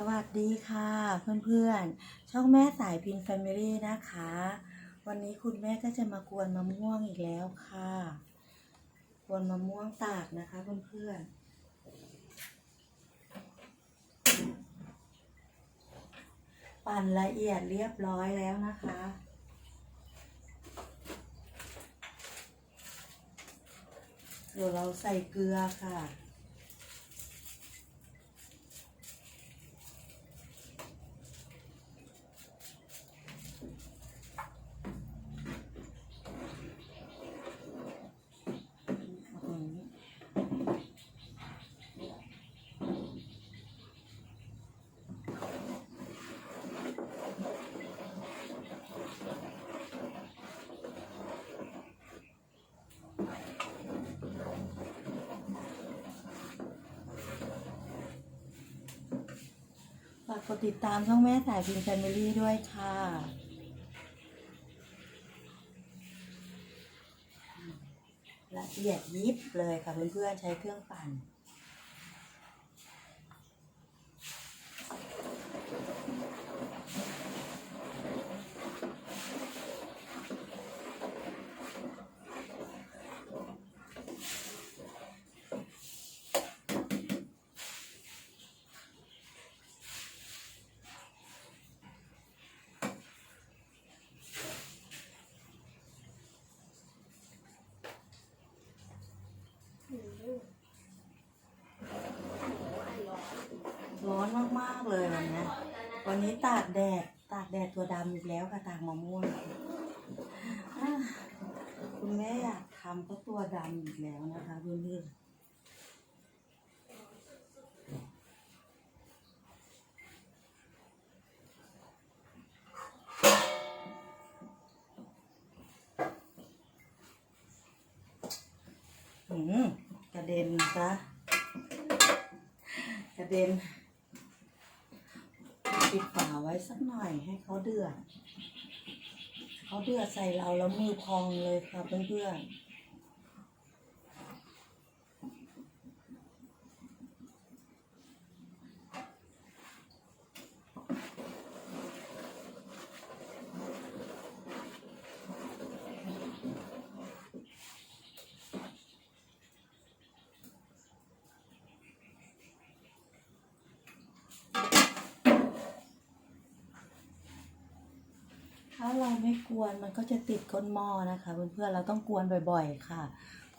สวัสดีค่ะเพื่อนๆ ช่องแม่สายพินแฟมิลี่นะคะ วันนี้คุณแม่ก็จะมากวนมะม่วงอีกแล้วค่ะกวนมะม่วงตากนะคะเพื่อนๆ ปั่นละเอียดเรียบร้อยแล้วนะคะเดี๋ยวเราใส่เกลือค่ะากกดติดตามช่องแม่สายพินแฟมิลี่ด้วยค่ะ ละเอียดยิบเลยค่ะเพื่อนๆใช้เครื่องปั่น ร้อนมากๆเลยวันนี้วันนี้ตากแดดตากแดดตัวดำอีกแล้วค่ะตากมะม่วงคุณแม่อยากทำก็ตัวดำอีกแล้วนะคะเพื่อนๆหืมกระเด็นซะกระเด็น ปิดฝาไว้สักหน่อยให้เขาเดือดเขาเดือดใส่เราแล้วมือพองเลยค่ะเพื่อนๆ เราไม่กวนมันก็จะติดก้นหม้อนะคะ เพื่อนๆเราต้องกวนบ่อยๆค่ะ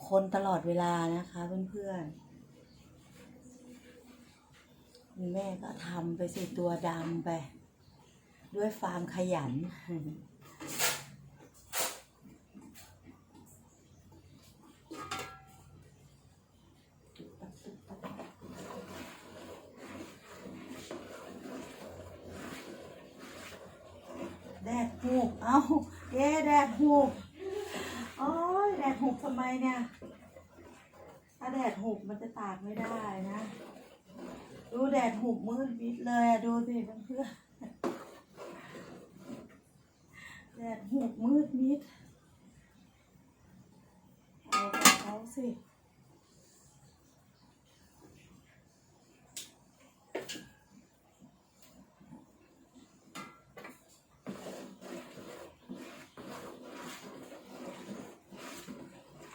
คนตลอดเวลานะคะเพื่อนๆคุณแม่ก็ทำไปสิตัวดำไป ด้วยความขยัน แดดหูบเอ้าเย้แดดหูบโอ้ยแดดหูบทำไมเนี่ย ถ้าแดดหูบมันจะตากไม่ได้นะ ดูแดดหูบมืดมิดเลยอะดูสิเพื่อนแดดหูบมืดมิดเอาเขาสิ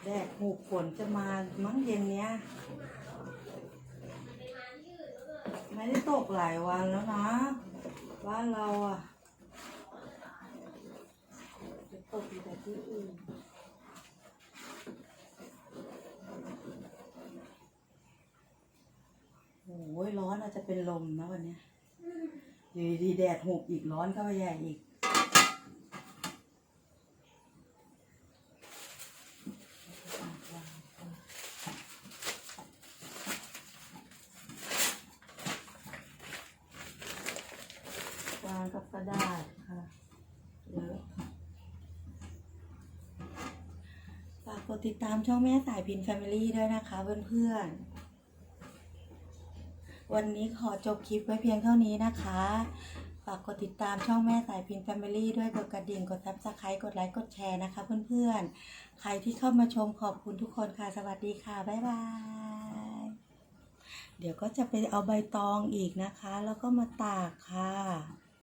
แดดหูบฝนจะมามั้งเย็นเนี้ย ไม่ได้ตกหลายวันแล้วนะ บ้านเราอะจะตกอยู่แต่ที่อื่นโอ้ยร้อนอาจจะเป็นลมนะวันนี้อยู่ดีแดดหุบอีกร้อนเข้าไปใหญ่อีก วางกับกระดาษค่ะเยอะฝากก ดติดตามช่องแม่สายพินแฟมิลี่ด้วยนะคะเพื่อนๆ วันนี้ขอจบคลิปไว้เพียงเท่านี้นะคะ ฝากกดติดตามช่องแม่สายพินแฟมิลี่ด้วยกดกระดิ่ง กดซับสไครต์กดไลค์กดแชร์นะคะเพื่อนๆ ใครที่เข้ามาชมขอบคุณทุกคนค่ะ สวัสดีค่ะ บ๊ายบาย เดี๋ยวก็จะไปเอาใบตองอีกนะคะ แล้วก็มาตากค่ะ